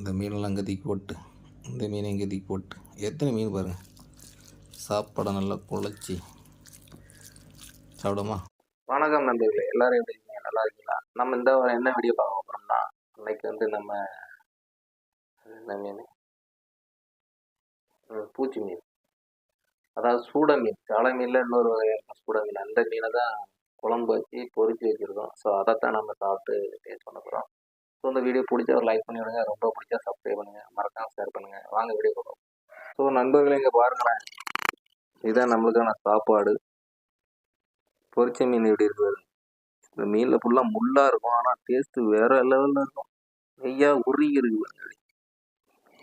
இந்த மீனெல்லாம் அங்கே தூக்கி போட்டு இந்த மீனை இங்கே தூக்கி போட்டு. எத்தனை மீன் பாருங்கள் சாப்பாடை நல்லா குழச்சி சாப்பிடுமா வணக்கம் நண்பர்களே எல்லாரும் எப்படி இருக்கீங்க? நல்லா இருக்கீங்களா? நம்ம இந்த என்ன வீடியோ பார்க்க போகிறோம்னா இன்னைக்கு வந்து நம்ம என்ன மீன்? பூச்சி மீன். அதாவது சூட மீன். சாலை மீனில் இன்னொரு வகையான சூட மீன். அந்த மீனை தான் குழம்பு வச்சு பொறிச்சு வச்சுருக்கோம். ஸோ அதைத்தான் நம்ம சாப்பிட்டு டேஸ்ட் பண்ண போகிறோம் ஸோ இந்த வீடியோ பிடிச்சா ஒரு லைக் பண்ணி விடுங்க ரொம்ப பிடிச்சா சப்ஸ்கிரைப் பண்ணுங்கள் மறக்காம ஷேர் பண்ணுங்கள் வாங்க வீடியோ போகிறோம் ஸோ நண்பர்களே இங்கே பாருங்களேன். இதுதான் நம்மளுக்கான சாப்பாடு. பொரிச்ச மீன் எப்படி இருக்குது இந்த மீனில் ஃபுல்லாக முள்ளாக இருக்கும். ஆனால் டேஸ்ட்டு வேறு லெவலில் இருக்கும். நெய்யாக உருகி இருக்குது பாருங்க.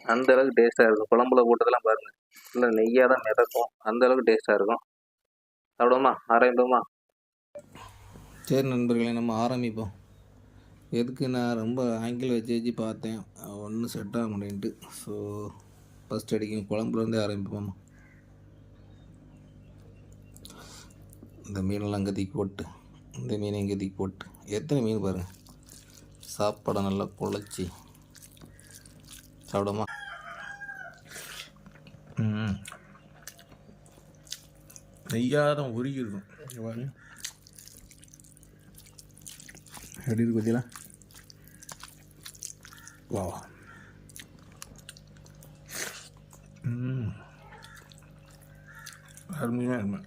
அந்த அளவுக்கு டேஸ்ட்டாக இருக்கும். குழம்புல போட்டதெல்லாம் பாருங்கள் இல்லை நெய்யாக தான் மிதக்கும். அந்த அளவுக்கு டேஸ்ட்டாக இருக்கும். சாப்பிடுவோமா? ஆரம்பிப்போமா? சரி நண்பர்களே நம்ம ஆரம்பிப்போம். எதுக்கு நான் ரொம்ப ஆங்கிள் வச்சு வச்சு பார்த்தேன். ஒன்றும் செட் ஆக முடியன்ட்டு ஸோ ஃபஸ்ட் அடிக்கும். குழம்புலேருந்தே ஆரம்பிப்போம்? இந்த மீனெல்லாம் அங்கே தூக்கி போட்டு இந்த மீனை இங்கே தூக்கி போட்டு. எத்தனை மீன் பாருங்கள் சாப்பாடை நல்லா குழச்சி. சாப்பிடமா? ம் உருகி இருக்கும். எப்படி இருக்கு பார்த்தீங்களா வா ம் அருமையாக இருக்கும்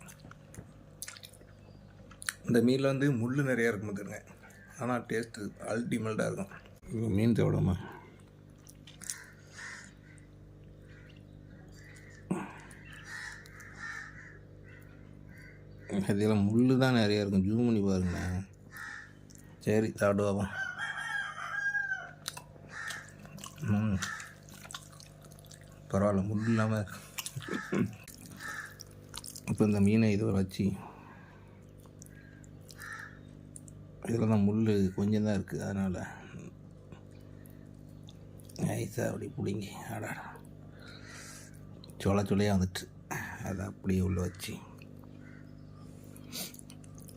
இந்த மீனில் வந்து முள் நிறையா இருக்கும் பார்த்துருங்க ஆனால் டேஸ்ட்டு அல்டிமேட்டாக இருக்கும். மீன் சாப்பிடாமா இதெல்லாம் முள் தான் நிறையா இருக்கும். ஜூம் பண்ணி பாருங்களேன். சரி சாப்பிடுவாப்பா பரவாயில்ல முள் இல்லாமல் இப்போ இந்த மீனை இதை வச்சு இதில் தான் முள் கொஞ்சம் தான் இருக்குது அதனால். நைஸாக அப்படி பிடிங்கி அடா சொல சொலையாக வந்துட்டு அதை அப்படியே உள்ளே வச்சு.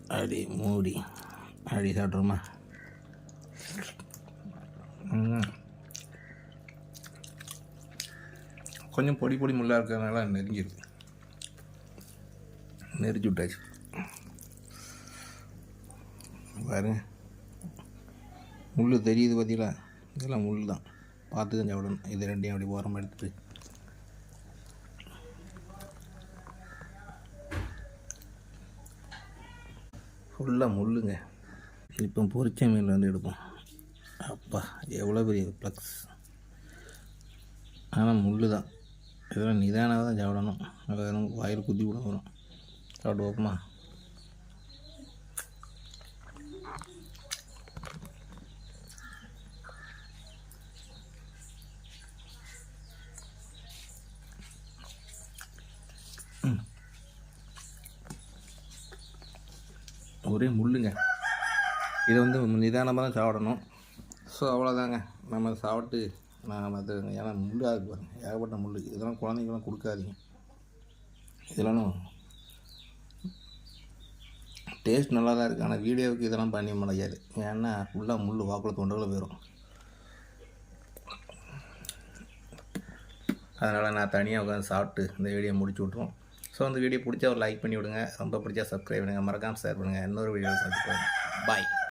அப்படி மூடி அப்படி சாப்பிட்றோமா? கொஞ்சம் பொடி பொடி முள்ளாக இருக்கிறதுனால நெருங்கிடுது நெரிச்சு விட்டாச்சு. பாருங்க முள் தெரியுது பார்த்தீங்களா இதெல்லாம் முள் தான். பார்த்து தான் சாப்பிடணும். இது ரெண்டையும் அப்படி ஓரமாக எடுத்துட்டு. ஃபுல்லாக முள்ளுங்க. இப்போ பொரிச்ச மீன் வந்து எடுப்போம். அப்பா எவ்வளோ பெரிய ப்ளக்ஸ் ஆனால் முள் தான். இதெல்லாம் நிதானாக தான் சாப்பிடணும். வெறும் வாயில் குத்தி கூட வரும் சாப்பிட்டு பார்ப்போமா? ஒரே முள்ளுங்க. இதை வந்து நிதானமாக தான் சாப்பிடணும். ஸோ அவ்வளோதாங்க. நம்ம சாப்பிட்டு நான் அது ஏன்னா முள்ளாக இருக்கு பாருங்கள் ஏகப்பட்ட முள் இதெல்லாம் குழந்தைங்களாம் கொடுக்காதீங்க. இதெல்லாம் டேஸ்ட் நல்லா தான் இருக்குது ஆனால் வீடியோவுக்கு இதெல்லாம் பண்ணி முடியாது. ஏன்னா ஃபுல்லாக முள் வாக்குல தொண்டரில் போயிடும் அதனால் நான் தனியாக உட்காந்து சாப்பிட்டு இந்த வீடியோ முடிச்சு விட்ருவோம் ஸோ அந்த வீடியோ பிடிச்சா ஒரு லைக் பண்ணி விடுங்க. ரொம்ப பிடிச்சா சப்ஸ்கிரைப் பண்ணுங்கள் மறக்காமல் ஷேர் பண்ணுங்கள் இன்னொரு வீடியோ சந்திப்போம். பாய்